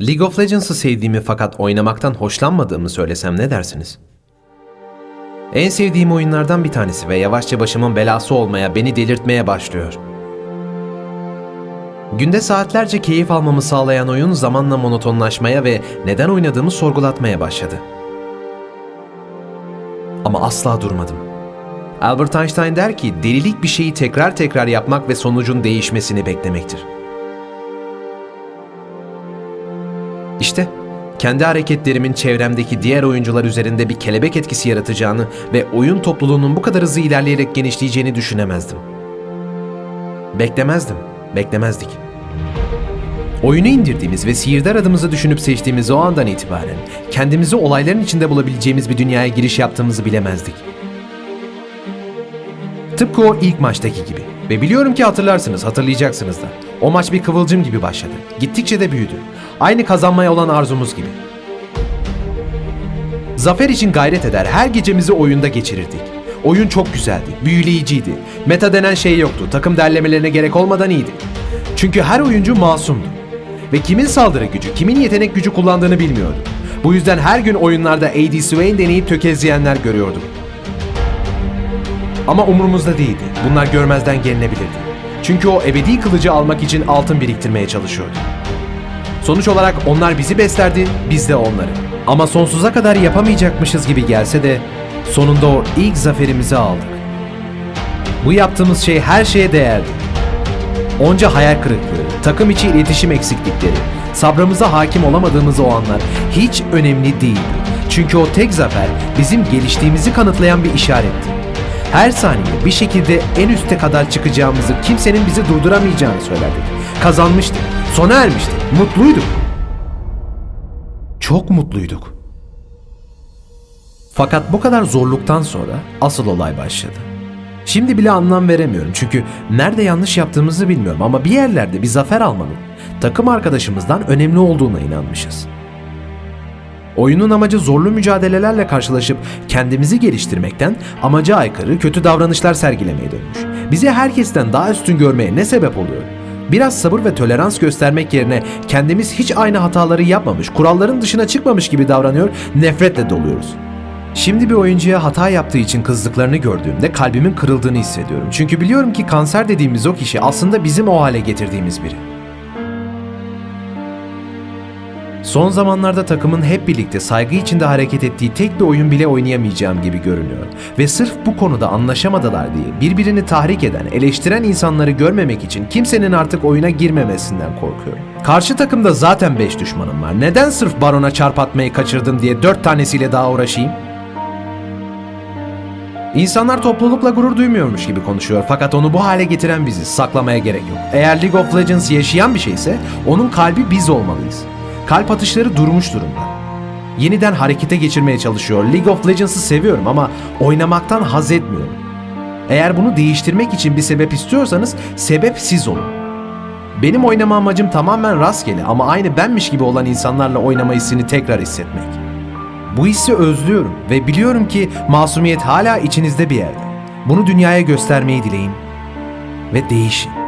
League of Legends'ı sevdiğimi fakat oynamaktan hoşlanmadığımı söylesem ne dersiniz? En sevdiğim oyunlardan bir tanesi ve yavaşça başımın belası olmaya, beni delirtmeye başlıyor. Günde saatlerce keyif almamı sağlayan oyun zamanla monotonlaşmaya ve neden oynadığımı sorgulatmaya başladı. Ama asla durmadım. Albert Einstein der ki, delilik bir şeyi tekrar tekrar yapmak ve sonucun değişmesini beklemektir. İşte kendi hareketlerimin çevremdeki diğer oyuncular üzerinde bir kelebek etkisi yaratacağını ve oyun topluluğunun bu kadar hızlı ilerleyerek genişleyeceğini düşünemezdim. Beklemezdim, beklemezdik. Oyunu indirdiğimiz ve sihirdar adımızı düşünüp seçtiğimiz o andan itibaren kendimizi olayların içinde bulabileceğimiz bir dünyaya giriş yaptığımızı bilemezdik. Tıpkı o ilk maçtaki gibi. Ve biliyorum ki hatırlarsınız, hatırlayacaksınız da. O maç bir kıvılcım gibi başladı. Gittikçe de büyüdü. Aynı kazanmaya olan arzumuz gibi. Zafer için gayret eder, her gecemizi oyunda geçirirdik. Oyun çok güzeldi, büyüleyiciydi. Meta denen şey yoktu, takım derlemelerine gerek olmadan iyiydi. Çünkü her oyuncu masumdu. Ve kimin saldırı gücü, kimin yetenek gücü kullandığını bilmiyordu. Bu yüzden her gün oyunlarda AD Swain deneyip tökezleyenler görüyordum. Ama umurumuzda değildi. Bunlar görmezden gelinebilirdi. Çünkü o ebedi kılıcı almak için altın biriktirmeye çalışıyordu. Sonuç olarak onlar bizi beslerdi, biz de onları. Ama sonsuza kadar yapamayacakmışız gibi gelse de sonunda o ilk zaferimizi aldık. Bu yaptığımız şey her şeye değerdi. Onca hayal kırıklığı, takım içi iletişim eksiklikleri, sabrımıza hakim olamadığımız o anlar hiç önemli değildi. Çünkü o tek zafer bizim geliştiğimizi kanıtlayan bir işaretti. Her saniye bir şekilde en üste kadar çıkacağımızı, kimsenin bizi durduramayacağını söylerdik. Kazanmıştık, sona ermiştik, mutluyduk. Çok mutluyduk. Fakat bu kadar zorluktan sonra asıl olay başladı. Şimdi bile anlam veremiyorum çünkü nerede yanlış yaptığımızı bilmiyorum ama bir yerlerde bir zafer almanın takım arkadaşımızdan önemli olduğuna inanmışız. Oyunun amacı zorlu mücadelelerle karşılaşıp kendimizi geliştirmekten amaca aykırı kötü davranışlar sergilemeye dönmüş. Bizi herkesten daha üstün görmeye ne sebep oluyor? Biraz sabır ve tolerans göstermek yerine kendimiz hiç aynı hataları yapmamış, kuralların dışına çıkmamış gibi davranıyor, nefretle doluyoruz. Şimdi bir oyuncuya hata yaptığı için kızdıklarını gördüğümde kalbimin kırıldığını hissediyorum. Çünkü biliyorum ki kanser dediğimiz o kişi aslında bizim o hale getirdiğimiz biri. Son zamanlarda takımın hep birlikte saygı içinde hareket ettiği tek bir oyun bile oynayamayacağım gibi görünüyor. Ve sırf bu konuda anlaşamadılar diye birbirini tahrik eden, eleştiren insanları görmemek için kimsenin artık oyuna girmemesinden korkuyorum. Karşı takımda zaten 5 düşmanım var. Neden sırf Baron'a çarp atmayı kaçırdın diye 4 tanesiyle daha uğraşayım? İnsanlar toplulukla gurur duymuyormuş gibi konuşuyor fakat onu bu hale getiren biziz. Saklamaya gerek yok. Eğer League of Legends yaşayan bir şeyse onun kalbi biz olmalıyız. Kalp atışları durmuş durumda. Yeniden harekete geçirmeye çalışıyor. League of Legends'ı seviyorum ama oynamaktan haz etmiyorum. Eğer bunu değiştirmek için bir sebep istiyorsanız sebep siz olun. Benim oynama amacım tamamen rastgele ama aynı benmiş gibi olan insanlarla oynama hissini tekrar hissetmek. Bu hissi özlüyorum ve biliyorum ki masumiyet hala içinizde bir yerde. Bunu dünyaya göstermeyi dileyin ve değişin.